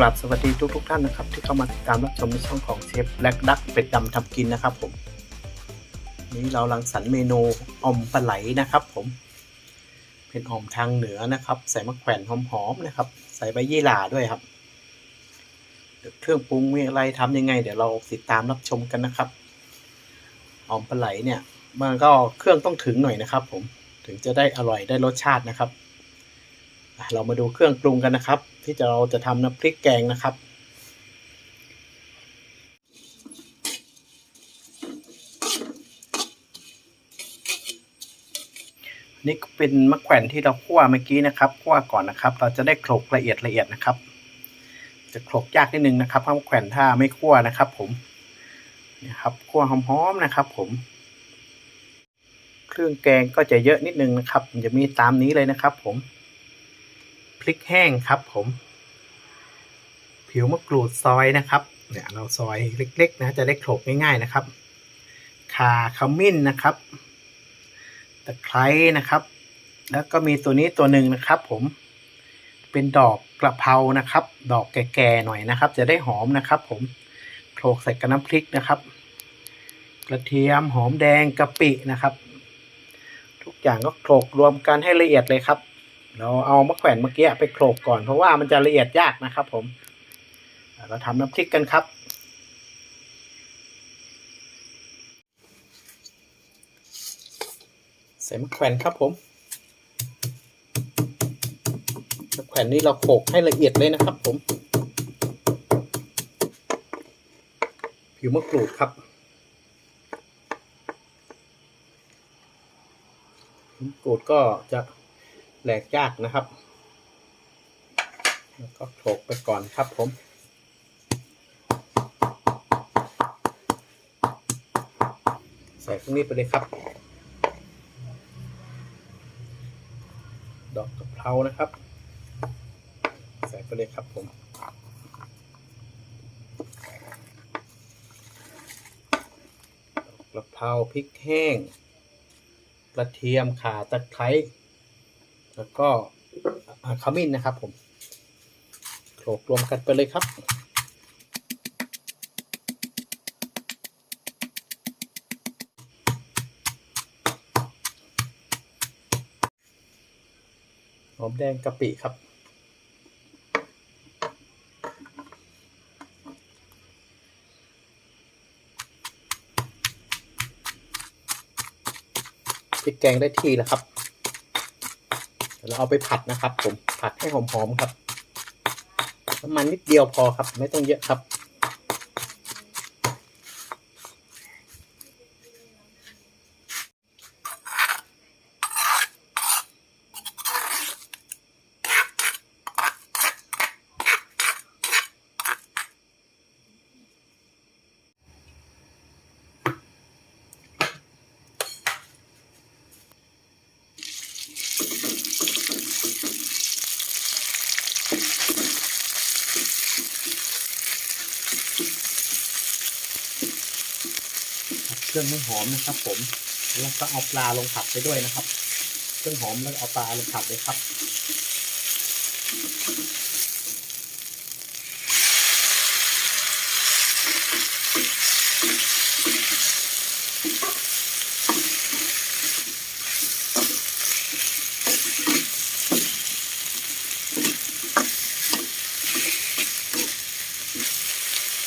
กราบสวัสดีทุกทุกๆท่านนะครับ ที่เข้ามาติดตามรับชมในช่องของเชฟแบล็กดักเป็ดดำทำกินนะครับผม นี้เราลังสรรค์เมนูอ่อมปลาไหลนะครับ ผม เป็นอ่อมทางเหนือนะครับ ใส่มะแขวนหอมๆนะครับ ใส่ใบยี่หร่าด้วยครับเเครื่องปรุงมีอะไรทำยังไง เดี๋ยวเราติดตามรับชมกันนะครับอ่อมปลาไหลเนี่ย มันก็เครื่องต้องถึงหน่อยนะครับ ผมถึงจะได้อร่อยได้รสชาตินะครับ เรามาดูเครื่องปรุงกันนะครับ ที่จะเราจะทำน้ำพริกแกงนะครับ นี่เป็นมะแขวนที่เราคั่วเมื่อกี้นะครับคั่วก่อนนะครับ เราจะได้โขลกละเอียดละเอียดนะครับ จะโขลกยากนิดนึงนะครับเพราะมะแขวนถ้าไม่คั่วนะครับ ผมนี่ครับคั่วหอมๆนะครับ ผมเครื่องแกงก็จะเยอะนิดนึงนะครับมันจะมีตามนี้เลยนะครับ ผม พริกแห้งครับผม ผิวมะกรูดซอยนะครับ เนี่ยเราซอยเล็ก ๆ นะจะได้โขลกง่าย ๆนะครับข่าขมิ้นนะครับตะไคร้นะครับ แล้วก็มีตัวนี้ตัวหนึ่งนะครับ ผมเป็นดอกกระเพรานะครับ ดอกแก่ๆหน่อยนะครับ จะได้หอมนะครับ ผมโขลกใส่กับน้ำพริกนะครับ กระเทียมหอมแดงกะปินะครับ ทุกอย่างก็โขลกรวมกันให้ละเอียดเลยครับ เราเอามะแขวนเมื่อกี้ไปโขลกก่อนเพราะว่ามันจะละเอียดยากนะครับ ผม เราทำน้ำพริกกันครับ ใส่มะแขวนครับผมมะแขวนนี้เราโขลกให้ละเอียดเลยนะครับ ผม ผิวมะกรูดครับมะกรูดก็จะ แหลกยากนะครับ แล้วก็โขลกไปก่อนครับผมใส่พวกนี้ไปเลยครับ ดอกกะเพรานะครับ ใส่ไปเลยครับผมกกะเพราพริกแห้ง กระเทียมข่าตะไคร้ แล้วก็อ่าขมิ้นนะครับผมโขลกรวมกันไปเลยครับหอมแดงกะปิครับพริกแกงได้ที่แล้วครับ เราเอาไปผัดนะครับ ผมผัดให้หอมๆครับน้ำมันนิดเดียวพอครับ ไม่ต้องเยอะครับ รื่องให้หอมนะครับ ผมแล้วก็เอาปลาลงผัดไปด้วยนะครับ เครื่องหอมแล้วเอาปลาลงผัดเลยครับ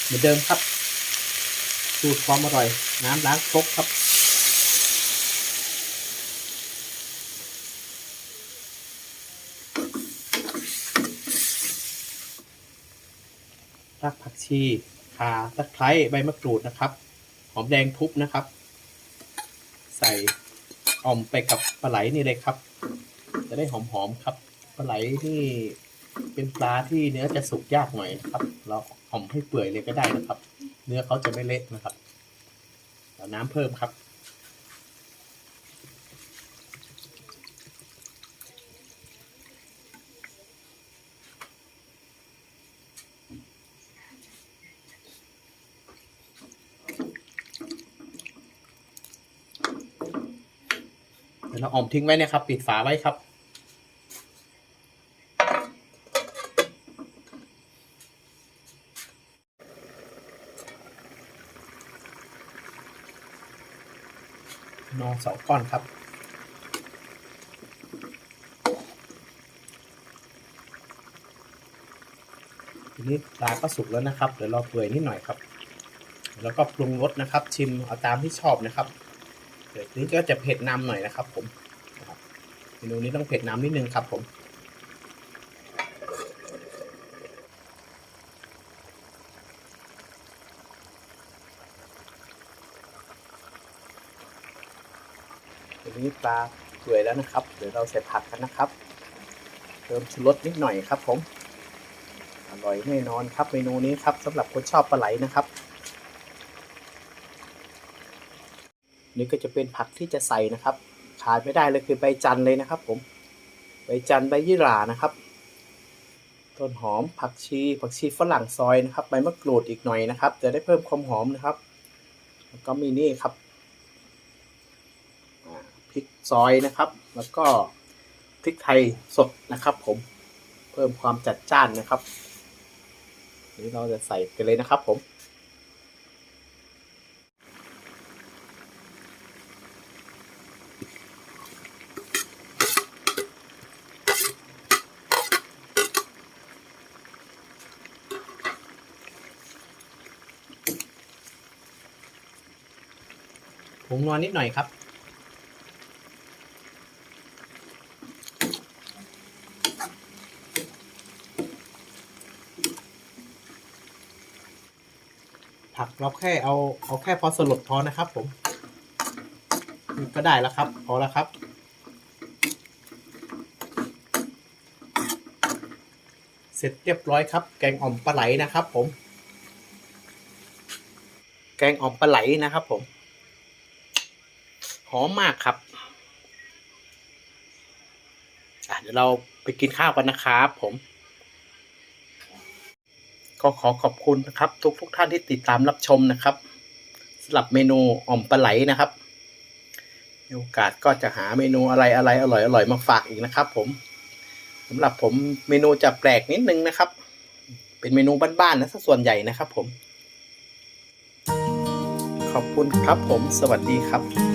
เหมือนเดิมครับ สูตรความอร่อย น้ำล้างครกครับ รากผักชีข่าตะไคร้ใบมะกรูดนะครับ หอมแดงทุบนะครับ ใส่อ่อมไปกับปลาไหลนี่เลยครับ จะได้หอมๆครับปลาไหลนี่เป็นปลาที่เนื้อจะสุกยากหน่อยนะครับ เราอ่อมให้เปื่อยเลยก็ได้นะครับ เนื้อเขาจะไม่เละนะครับเอาน้ำเพิ่มครับ เดี๋ยวเราอ่อมทิ้งไว้เนะครับ ปิดฝาไว้ครับ สองก้อนครับ ทีนี้ปลาก็สุกแล้วนะครับ เดี๋ยวเราเปื่อยนิดหน่อยครับ แล้วก็ปรุงรสนะครับ ชิมเอาตามที่ชอบนะครับเดี๋ยวนี้ก็จะเผ็ดนำหน่อยนะครับ ผมเมนูนี้ต้องเผ็ดน้ำนิดนึงครับผม ทีนี้ปลาเปื่อยแล้วนะครับ เดี๋ยวเราใส่ผักกันนะครับ เติมชูรสนิดหน่อยครับ ผม อร่อยแน่นอนครับเมนูนี้ครับสำหรับคนชอบปลาไหลนะครับ นี่ก็จะเป็นผักที่จะใส่นะครับ ขาดไม่ได้เลยคือใบจันทร์เลยนะครับ ผม ใบจันทร์ใบยี่หร่านะครับต้นหอมผักชีผักชีฝรั่งซอยนะครับใบมะกรูดอีกหน่อยนะครับ จะได้เพิ่มความหอมนะครับ แล้วก็มีนี่ครับ ซอยนะครับ แล้วก็พริกไทยสดนะครับ ผมเพิ่มความจัดจ้านนะครับนี่เราจะใส่กันเลยนะครับ ผมผงนวลนิดหน่อยครับ ผักเราแค่เอาเอาแค่พอสลดพอนะครับ ผมก็ได้แล้วครับพอแล้วครับ เสร็จเรียบร้อยครับ แกงอ่อมปลาไหลนะครับ ผม แกงอ่อมปลาไหลนะครับ ผมหอมมากครับเดี๋ยวเราไปกินข้าวกันนะครับผม ก็ขอขอบคุณนะครับ ทุกทุกท่านที่ติดตามรับชมนะครับสำหรับเมนูอ่อมปลาไหลนะครับมีโอกาสก็จะหาเมนูอะไรอะไรอร่อยอร่อยมาฝากอีกนะครับ ผมสำหรับผมเมนูจะแปลกนิดนึงนะครับ เป็นเมนูบ้านๆนะซะส่วนใหญ่นะครับ ผม ขอบคุณครับผม สวัสดีครับ